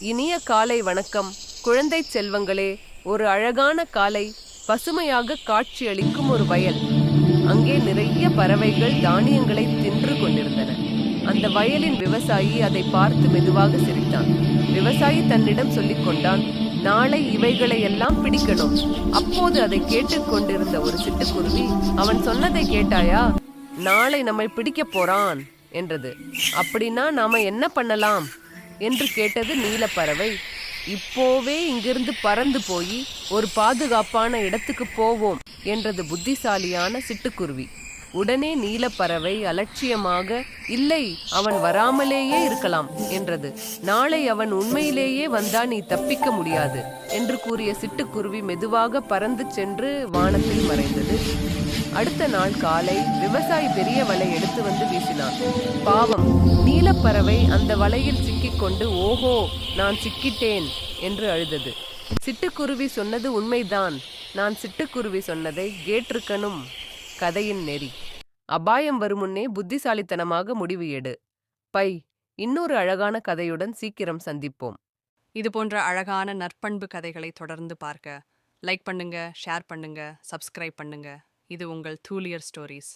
இனிய காலை வணக்கம். குழந்தை செல்வங்களே ஒரு அழகான காலை பசுமையாக காட்சியளிக்கும் ஒரு வயல். அங்கே நிறைய பறவைகள் தானியங்களை தின்று கொண்டிருந்தன. அந்த வயலின் விவசாயி அதை பார்த்து மெதுவாக சிரித்தான். விவசாயி தன்னிடம் சொல்லிக் கொண்டான் நாளை இவைகளை எல்லாம் பிடிக்கணும். அப்போது அதை கேட்டுக்கொண்டிருந்த ஒரு சிட்டுக்குருவி அவன் சொன்னதை கேட்டாயா? நாளை நம்மை பிடிக்க போறான் என்றது. அப்படின்னா நாம என்ன பண்ணலாம்? என்று கேட்டது நீலப்பறவை. இப்போவே இங்கிருந்து பறந்து போய் ஒரு பாதுகாப்பான இடத்துக்கு போவோம் என்றது புத்திசாலியான சிட்டுக்குருவி. உடனே நீலப்பறவை அலட்சியமாக இல்லை அவன் வராமலேயே இருக்கலாம் என்றது. நாளை அவன் உண்மையிலேயே வந்தா நீ தப்பிக்க முடியாது என்று கூறிய சிட்டுக்குருவி மெதுவாக பறந்து சென்று வானத்தில் மறைந்தது. அடுத்த நாள் காலை விவசாயி பெரிய வலை எடுத்து வந்து வீசினான். பாவம் நீலப்பறவை அந்த வலையில் சிக்கிக்கொண்டு ஓஹோ நான் சிக்கிட்டேன் என்று அழுதது. சிட்டுக்குருவி சொன்னது உண்மைதான். நான் சிட்டுக்குருவி சொன்னதை கேட்டிருக்கணும். கதையின் நெறி. அபாயம் வரும் முன்னே புத்திசாலித்தனமாக முடிவு எடு. பை இன்னொரு அழகான கதையுடன் சீக்கிரம் சந்திப்போம். இது போன்ற அழகான நற்பண்பு கதைகளை தொடர்ந்து பார்க்க லைக் பண்ணுங்க ஷேர் பண்ணுங்க சப்ஸ்கிரைப் பண்ணுங்க. இது உங்கள் தூலியர் ஸ்டோரீஸ்.